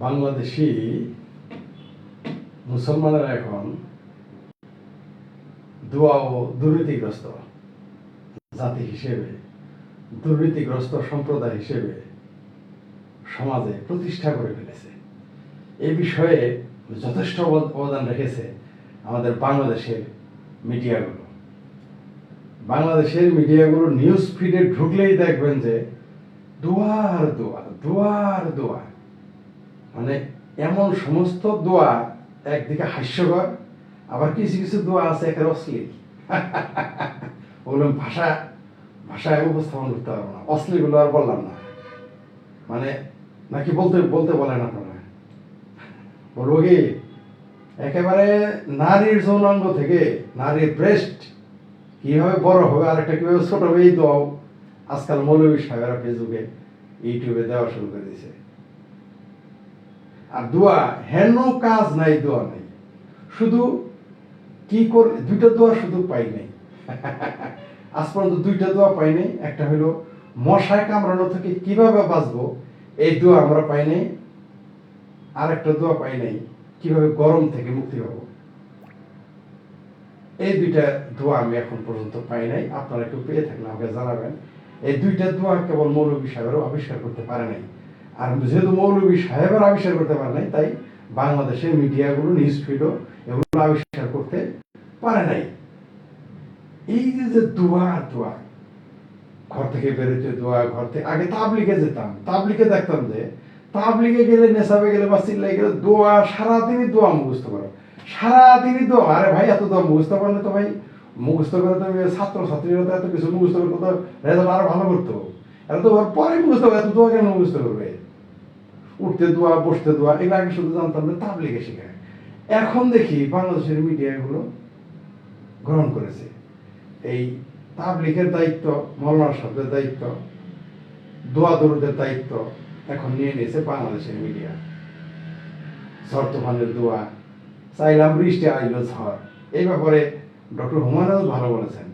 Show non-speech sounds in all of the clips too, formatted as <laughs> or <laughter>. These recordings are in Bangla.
বাংলাদেশি মুসলমানেরা এখন দোয়া ও দুর্নীতিগ্রস্ত জাতি হিসেবে, দুর্নীতিগ্রস্ত সম্প্রদায় হিসেবে সমাজে প্রতিষ্ঠা করে ফেলেছে। এই বিষয়ে যথেষ্ট অবদান রেখেছে আমাদের বাংলাদেশের মিডিয়াগুলো। বাংলাদেশের মিডিয়াগুলো নিউজ ফিডে ঢুকলেই দেখবেন যে দোয়ার দোয়া দোয়ার দোয়া মানে এমন সমস্ত দোয়া একদিকে হাস্যকর, আবার কিছু কিছু দোয়া আছে একের অশ্লীল। <laughs> বললাম ভাষা, ভাষায় উপস্থাপন করতে পারব না। অশ্লীলগুলো আর বললাম না। মানে নাকি বলতে বলতে বলেন আপনারা? বলব কি একেবারে নারীর যৌনাঙ্গ থেকে নারীর ব্রেস্ট কীভাবে বড় হবে আর একটা কীভাবে ছোট হবে, এই দোয়াও আজকাল মৌলবী সাহেবরা ফেসবুকে, ইউটিউবে দেওয়া শুরু করে দিয়েছে। আর দোয়া, হেন কাজ নাই, দোয়া নাই। শুধু কি করে, দুইটা দোয়া শুধু পাই নাই। <laughs> আজ পর্যন্ত দুইটা দোয়া পাই নাই। একটা হলো মশায় কামড়ানো থেকে কীভাবে বাঁচবো, এই দোয়া আমরা পাই নাই। আর একটা দোয়া পাই নাই, কীভাবে গরম থেকে মুক্তি পাবো। এই দুইটা দোয়া আমি এখন পর্যন্ত পাই নাই। আপনারা একটু পেয়ে থাকলে আমাকে জানাবেন। এই দুইটা দোয়া কেবল মৌলবী সাহেবেরও আবিষ্কার করতে পারে নাই। আর যেহেতু মৌলবী সাহেবের আবিষ্কার করতে পারে নাই, তাই বাংলাদেশের মিডিয়াগুলো নিউজ ফিডও এগুলো আবিষ্কার করতে পারে নাই। এই যে যে দোয়া দোয়া, ঘর থেকে বেরোতে দোয়া, ঘর থেকে, আগে তাবলিগে যেতাম, তাবলিগে দেখতাম যে তাবলিগে গেলে, নেশাবে গেলে বা চিল্লাই গেলে দোয়া, সারাদিনই দোয়া মুখস্থ করো। সারাদিনই দোয়া, আরে ভাই, এত দোয়া মুখস্থ করলে তো ভাই, মুখস্থ করে তো ছাত্র ছাত্রীরা তো এত কিছু মুখস্থ করতে তো রেজাল্ট আরও ভালো করতো। এত তো পরে মুখস্থ এত দোয়া কেন মুখস্থ করবে? উঠতে দোয়া, বসতে দোয়া, এগুলো আগে শুধু জানতাম যে তাবলিগে শেখায় এখন দেখি বাংলাদেশের মিডিয়াগুলো গ্রহণ করেছে। এই তাবলিগের দায়িত্ব, মৌলানা সাহেবের দায়িত্ব, দোয়া দরুদের দায়িত্ব এখন নিয়ে নিয়েছে বাংলাদেশের মিডিয়া ঝড় তুফানের দোয়া, চাইলাম বৃষ্টি আইলো ঝড়। এই ব্যাপারে ডক্টর হুমায়ুন ভালো বলেছেন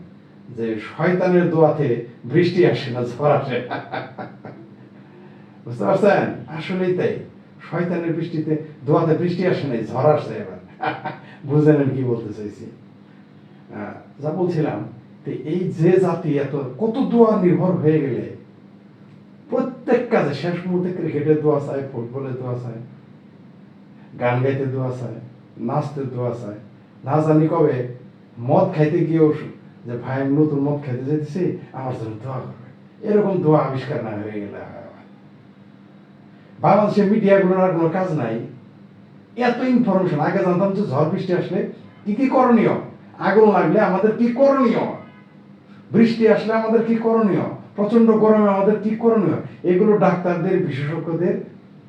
যে, শয়তানের দোয়াতে বৃষ্টি আসে না, ঝড় আসে বুঝতে পারছেন? আসলেই তাই। শয়তানের বৃষ্টিতে দোয়াতে বৃষ্টি আসে নাই, ঝড় আসছে এবার। <laughs> বুঝলেন আমি কি বলতে চাইছি। যা বলছিলাম যে এই যে জাতি এত, কত দোয়া নির্ভর হয়ে গেলে, প্রত্যেক কাজে শেষ মুহূর্তে ক্রিকেটের দোয়া চায় ফুটবলের দোয়া চায়, গান গাইতে দোয়া চায়, নাচতে দোয়া চায়। না জানি কবে মদ খাইতে গিয়েও যে ভাই নতুন মদ খাইতে যেতেছি আমার জন্য দোয়া করবে। এরকম দোয়া আবিষ্কার না হয়ে গেলে। বাংলাদেশের মিডিয়াগুলোর আর কোনো কাজ নাই। এত ইনফরমেশন আগে জানতাম যে ঝড় বৃষ্টি আসলে কি কি করণীয়? আগুন লাগলে আমাদের কি করণীয়? বৃষ্টি আসলে আমাদের কি করণীয়? প্রচণ্ড গরমে আমাদের কি করণীয়? এগুলো ডাক্তারদের, বিশেষজ্ঞদের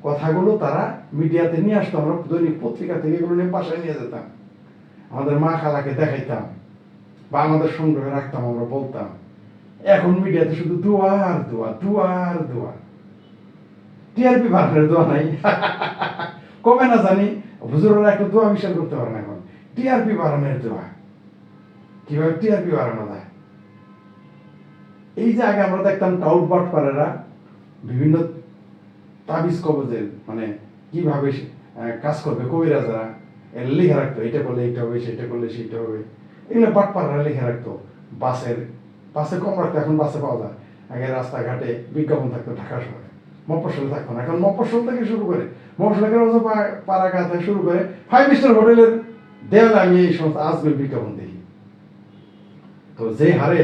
কথাগুলো তারা মিডিয়াতে নিয়ে আসতো। আমরা দৈনিক পত্রিকা থেকে এগুলো নিয়ে বাসায় নিয়ে যেতাম। আমাদের মা খালাকে দেখাইতাম বা আমাদের সংগ্রহে রাখতাম, আমরা বলতাম। এখন মিডিয়াতে শুধু দোয়া আর দোয়া দোয়া আর দোয়া। টিআরপি বাড়ানোর দোয়া নাই। কবে না জানি, হুজুরেরা একটা দোয়া বিশ্বাস করতে পারে না এখন। টিআরপি বাড়ানোর দোয়া। কীভাবে টিআরপি বাড়ানো যায়? এই যে আগে আমরা দেখতাম টাউট বাটপারেরা বিভিন্ন তাবিজ কবজের মানে কীভাবে কাজ করবে কবিরাজারা লিখে রাখতো, এটা করলে এটা হবে, সেটা করলে সেটা হবে। এগুলো বাটপাররা লিখে রাখতো। বাসের বাসে কম রাখতো এখন বাসে পাওয়া যায়। আগে রাস্তাঘাটে বিজ্ঞাপন থাকতো ঢাকা শহরে মফস্বল থাকতো না। এখন মফস্বল থেকে শুরু করে রোজা পাড়াঘাট থেকে শুরু করে ফাইভ স্টার হোটেলের দেয়ালে আমি এই সমস্ত আজগুলো বিজ্ঞাপন দেখি। তো যে হারে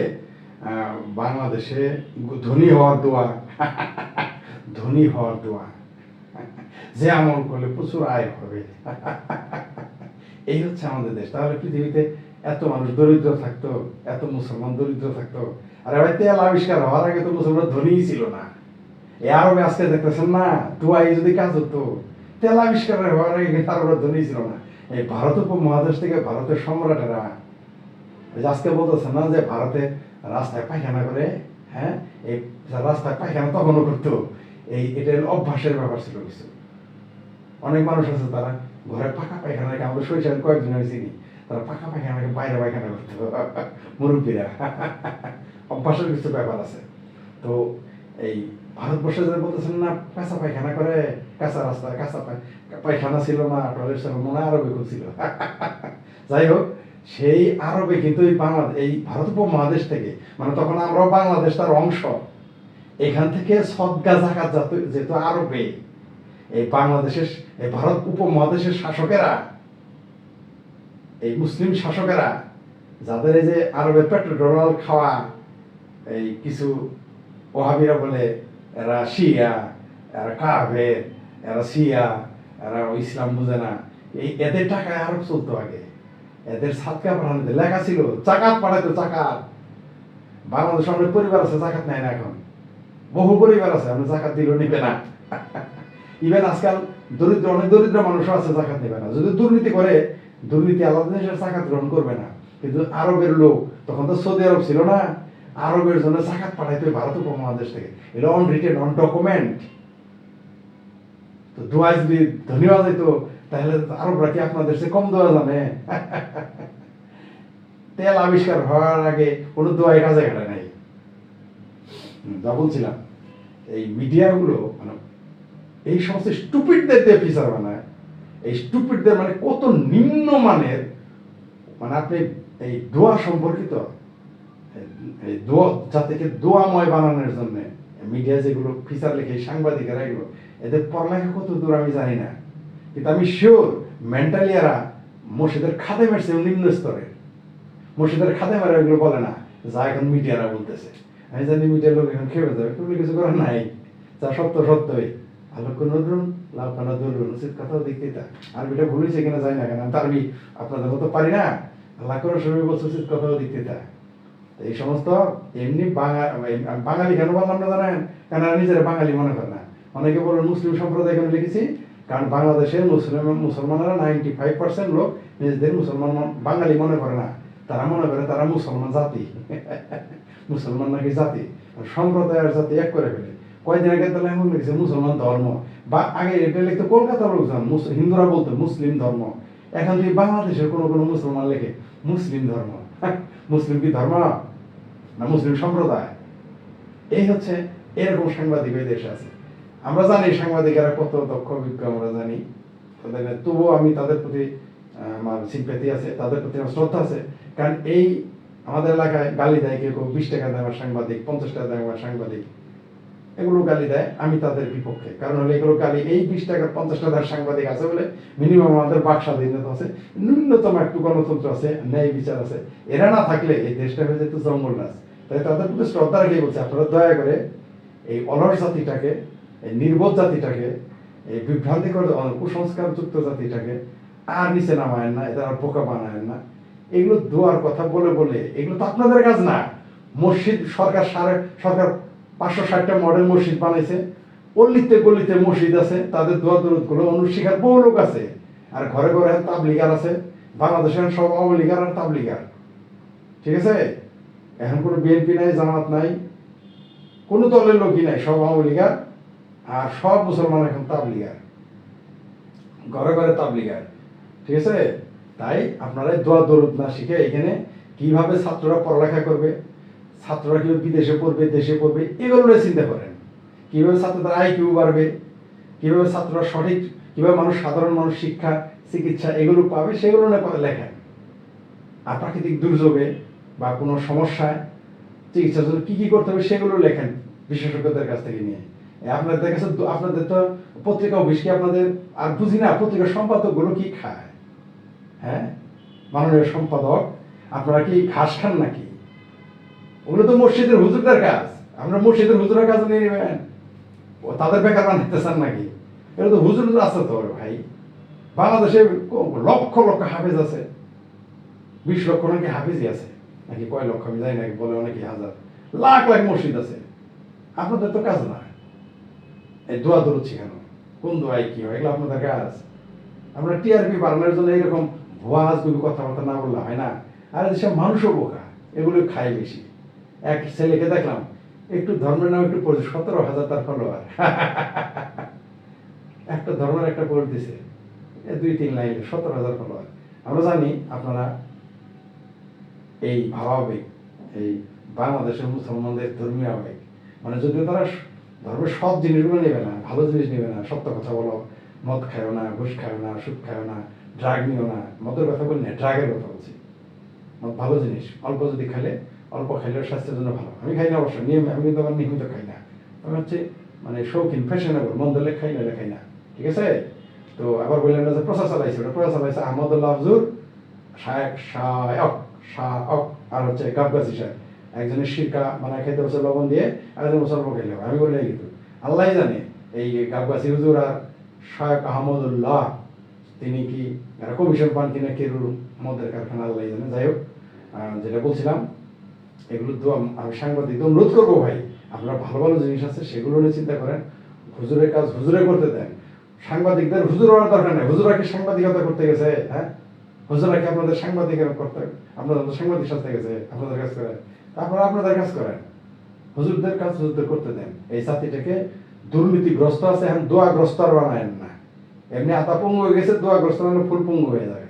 বাংলাদেশে ধনী হওয়ার দোয়া, <laughs> ধনী হওয়ার দোয়া, <laughs> যে আমল করলে প্রচুর আয় হবে। <laughs> এই হচ্ছে আমাদের দেশ। তাহলে পৃথিবীতে এত মানুষ দরিদ্র থাকতো, এত মুসলমান দরিদ্র থাকতো। আরে ভাই, তেল আবিষ্কার হওয়ার আগে তো মুসলমান ধনীই ছিল না। এই আরবে আজকে দেখতেছেন না দোয়াই যদি কাজ হতো তেল আবিষ্কার হওয়ার আগে কিন্তু আরবরা ধনী ছিল না। এই ভারত উপমহাদেশ থেকে ভারতের সম্রাটেরা আজকে বলতেছে না যে ভারতে রাস্তায় পায়খানা করে হ্যাঁ? এই রাস্তায় পায়খানা তখনও করতো। এই এটার অভ্যাসের ব্যাপার ছিল কিছু। অনেক মানুষ আছে তারা ঘরে পাকা পায়খানা রেখে, আমাদের শৈশবের কয়েকজন আমি চিনি তারা পাকা পায়খানা রেখে বাইরে পায়খানা করতো। মুরব্বীরা। অভ্যাসের কিছু ব্যাপার আছে। তো এই ভারতবর্ষে যারা বলতেছেন না পেঁচা পায়খানা করে, কাঁচা রাস্তা, কাঁচা পায়, পায়খানা ছিল না, টয়লেট ছিল মনে আরবে খুব ছিল <laughs> যাই হোক, সেই আরবে কিন্তু এই বাংলাদেশ এই ভারত উপমহাদেশ থেকে মানে তখন আমরাও বাংলাদেশ তার অংশ, এখান থেকে সদগা জাকাত যেহেতু আরবে, এই বাংলাদেশের, এই ভারত উপমহাদেশের শাসকেরা, এই মুসলিম শাসকেরা, যাদের এই যে আরবে পেট্রোল খাওয়া, এই কিছু ওহাবিরা বলে, এরা শিয়া, এরা কাভের এরা সিয়া এরা ইসলাম বুঝে না। এই এদের টাকায় আরব চলতো আগে। এদের সাতকা পাঠানোতে লেখা ছিল চাকাত পাঠাইতো চাকাত বাংলাদেশ অনেক পরিবার আছে, জাকাত নেয় না এখন। বহু পরিবার আছে, আমরা জাকাত দিলেও নিবে না। ইভেন আজকাল দরিদ্র, অনেক দরিদ্র মানুষও আছে, জাকাত নেবে না। যদি দুর্নীতি করে, দুর্নীতি আলাদা দেশের জাকাত গ্রহণ করবে না। কিন্তু আরবের লোক, তখন তো সৌদি আরব ছিল না। আরবের জন্য জাকাত পাঠাইতে ভারত উপমহাদেশ থেকে। এটা অন রিটেন অন ডকুমেন্ট তো দোয়া যদি ধন্যবাদ হইতো তাহলে আরবরা কি আপনাদের সে কম দোয়া জানে? <laughs> তেল আবিষ্কার হওয়ার আগে কোনো দোয়াই কাজে ঘাটে নাই। যা বলছিলাম, এই মিডিয়াগুলো মানে এই সমস্ত স্টুপিডদের দিয়ে ফিচার বানায়। এই স্টুপিডদের মানে কত নিম্ন মানের মানে আপনি এই দোয়া সম্পর্কিত জাতিকে দোয়াময় বানানোর জন্য মিডিয়া যেগুলো ফিচার লেখে সাংবাদিকেরা এগুলো, এদের পড়ালেখা কত দূর আমি জানি না। কিন্তু আমি শিওর মেন্টালি এরা মসজিদের খাদে মেরছে নিম্ন স্তরের মসজিদের খাদে মেরা এগুলো বলে না, যা এখন মিডিয়ারা বলতেছে। আমি জানি মিডিয়ার লোক এখন খেয়ে যাবে তুমি কিছু করার নাই। যা সত্য, সত্যই। আলোক নজরুল লাভ কানা দরুন উচিত কথাও দেখতে তা। আরবিটা ভুল হয়েছে কিনা জানি না কেন আমি তো আরবি আপনাদের মতো পারি না। আল্লাহ করে সময় বলছে, উচিত কথাও দেখতে তো। এই সমস্ত এমনি বাঙালি কেন বললাম না জানেন? কেন নিজেরা বাঙালি মনে করে না। অনেকে বলেন মুসলিম সম্প্রদায় কেন লিখেছি? কারণ বাংলাদেশের মুসলিম, মুসলমানেরা নাইনটি ফাইভ পার্সেন্ট লোক নিজেদের মুসলমান বাঙালি মনে করে না। তারা মনে করে তারা মুসলমান জাতি। <laughs> মুসলমান নাকি জাতি? সম্প্রদায় আর জাতি এক করে ফেলে। কয়দিন আগে তাহলে এমন লিখেছে, মুসলমান ধর্ম। বা আগে এটা লিখতো কলকাতার লোকজন হিন্দুরা বলতো মুসলিম ধর্ম। এখন যদি বাংলাদেশের কোনো কোনো মুসলমান লেখে, মুসলিম ধর্ম। <laughs> মুসলিম কি ধর্ম? না মুসলিম সম্প্রদায়? এই হচ্ছে, এরকম সাংবাদিক ওই দেশে আছে। আমরা জানি সাংবাদিকেরা কত দক্ষ, অভিজ্ঞ, আমরা জানি। তাদের তবুও আমি তাদের প্রতি আমার সিম্প্যাথি আছে, তাদের প্রতি আমার শ্রদ্ধা আছে। কারণ এই আমাদের এলাকায় গালি দেয় কেউ কেউ, বিশ টাকা দেয় আমার সাংবাদিক, পঞ্চাশ টাকা দেয় আমার সাংবাদিক। এগুলো গালি দেয়, আমি তাদের বিপক্ষে। কারণ হলো এগুলো গালি এই বিশ টাকার পঞ্চাশ টাকার সাংবাদিক আছে বলে মিনিমাম আমাদের বাক স্বাধীনতা আছে, ন্যূনতম একটু গণতন্ত্র আছে, ন্যায় বিচার আছে। এরা না থাকলে এই দেশটা হয়ে যেত জঙ্গল রাজ। তাই তাদের প্রতি শ্রদ্ধা রেখে বলছে, আপনারা দয়া করে এই অলস জাতিটাকে, এই নির্বোধ জাতিটাকে, এই বিভ্রান্তিকর কুসংস্কারযুক্ত জাতিটাকে আর নিচে নামায়েন না, এদের আর বোকা বানায়েন না। এগুলো দোয়ার কথা বলে বলে, এগুলো তো আপনাদের কাজ না। মসজিদ, সরকার সাড়ে সরকার পাঁচশো ষাটটা মডেল মসজিদ বানাইছে। পল্লিতে গলিতে মসজিদ আছে, তাদের দোয়া দরুদগুলো অনুশিখার বহু লোক আছে। আর ঘরে ঘরে তাবলিগার আছে। বাংলাদেশের সব আওয়ামী লীগার আর তাবলিগার। ঠিক আছে? এখন কোনো বিএনপি নাই, জামাত নাই, কোনো দলের লোকই নাই, সব আওয়ামী লীগার। আর সব মুসলমান এখন তাবলিগার। ঘরে ঘরে তাবলিগার। ঠিক আছে? তাই আপনারা দোয়া দরুদ না শিখে এখানে কীভাবে ছাত্ররা পড়ালেখা করবে ছাত্ররা কীভাবে বিদেশে পড়বে, দেশে পড়বে, এগুলো নিয়ে চিন্তা করেন। কীভাবে ছাত্রদের আয় কিউ বাড়বে, কীভাবে ছাত্ররা সঠিক, কীভাবে মানুষ, সাধারণ মানুষ, শিক্ষা, চিকিৎসা এগুলো পাবে, সেগুলো নিয়ে পড়া লেখেন। আর প্রাকৃতিক দুর্যোগে বা কোনো সমস্যায় চিকিৎসার জন্য কি কি করতে হবে, সেগুলো লেখেন বিশেষজ্ঞদের কাছ থেকে নিয়ে। আপনাদের কাছে আপনাদের তো পত্রিকা অফিস কি আপনাদের আর বুঝি না, পত্রিকার সম্পাদকগুলো কি খায়? হ্যাঁ? মাননীয় সম্পাদক, আপনারা কি ঘাস খান নাকি? ওগুলো তো মসজিদের হুজুরদের কাজ। আমরা মসজিদের হুজুরের কাজ নিয়ে নেবেন। তাদের বেকার বানাতে চান নাকি? এটা তো হুজুর আছে তো, ভাই। বাংলাদেশে লক্ষ লক্ষ হাফেজ আছে। বিশ লক্ষ নাকি হাফিজই আছে। নাকি কয় লক্ষ, আমি জানি নাকি বলে অনেকে হাজার। লাখ লাখ মসজিদ আছে। আপনাদের তো কাজ না। এই দোয়া দরুদ শেখানো। কোন দোয়াই কি হয়? এগুলো আপনাদের কাজ। আমরা টিআরপি বাড়ানোর জন্য এরকম ভুয়া আজগুবি কথাবার্তা না বললে হয় না। আর এদেশে মানুষও বোকা। এগুলো খায় বেশি। এক ছেলেকে দেখলাম, একটু ধর্মের নাম একটু পড়েছে, সতেরো হাজার তার ফলোয়ার একটা ধর্মের একটা পোস্ট দিছে দুই তিন লাইনে, সতেরো হাজার ফলোয়ার আমরা জানি আপনারা এই ভাবাবেগ, এই বাংলাদেশের মুসলমানদের ধর্মীয় আবেগ মানে যদিও তারা ধর্মের সব জিনিসগুলো নেবে না, ভালো জিনিস নেবে না, সত্য কথা বলো, মদ খায়ও না, ঘুষ খায়ও না, সুদ খায়ও না ড্রাগ নিও না, মদের কথা বলি না ড্রাগের কথা বলছি। মদ ভালো জিনিস, অল্প যদি খেলে অল্প খাইলেও স্বাস্থ্যের জন্য ভালো। আমি খাই না অবশ্য, নিয়ম, আমি কিন্তু আবার নিয়মিত খাই না। আমি হচ্ছে মানে শৌখিন ফ্যাশনেবল মন দিলে খাই না খাই না। ঠিক আছে? তো আবার বললেন না যে প্রচার চালাইছে, ওটা প্রচার চালাইছে আহমদুল্লাহ আফজুর শায়ক শায়ক শায়ক আর হচ্ছে গাবগাছি সাহেব। একজনের শিরকা মানে খাইতে বছর লবণ দিয়ে বছর লবণ খাইলে আমি বলে কিন্তু আল্লাহ জানে, এই গাবগাছি হুজুর আর শায়ক আহমদুল্লাহ, তিনি কি কমিশন পান কিনা কেরুর মদের কারখানা আল্লাহ জানে। যাই হোক যেটা বলছিলাম এগুলো তো আমি সাংবাদিক অনুরোধ করব ভাই, আপনারা ভালো ভালো জিনিস আছে, সেগুলো নিয়ে চিন্তা করেন। হুজুরের কাজ হুজুরে করতে দেন। সাংবাদিকদের হুজুর হওয়ার দরকার নেই। হুজুরা কি সাংবাদিকতা করতে গেছে হ্যাঁ? হুজুরা কি আপনাদের সাংবাদিক করতে আপনাদের সাংবাদিক সাজতে গেছে, আপনাদের কাজ করেন। আপনারা আপনাদের কাজ করেন। হুজুরদের কাজ হুজুরদের করতে দেন। এই জাতিটাকে দুর্নীতিগ্রস্ত আছে, এখন দোয়াগ্রস্ত আর বানায়েন না। এমনি আতা পঙ্গু হয়ে গেছে, দোয়াগ্রস্ত মানে ফুল পঙ্গু হয়ে যাবে।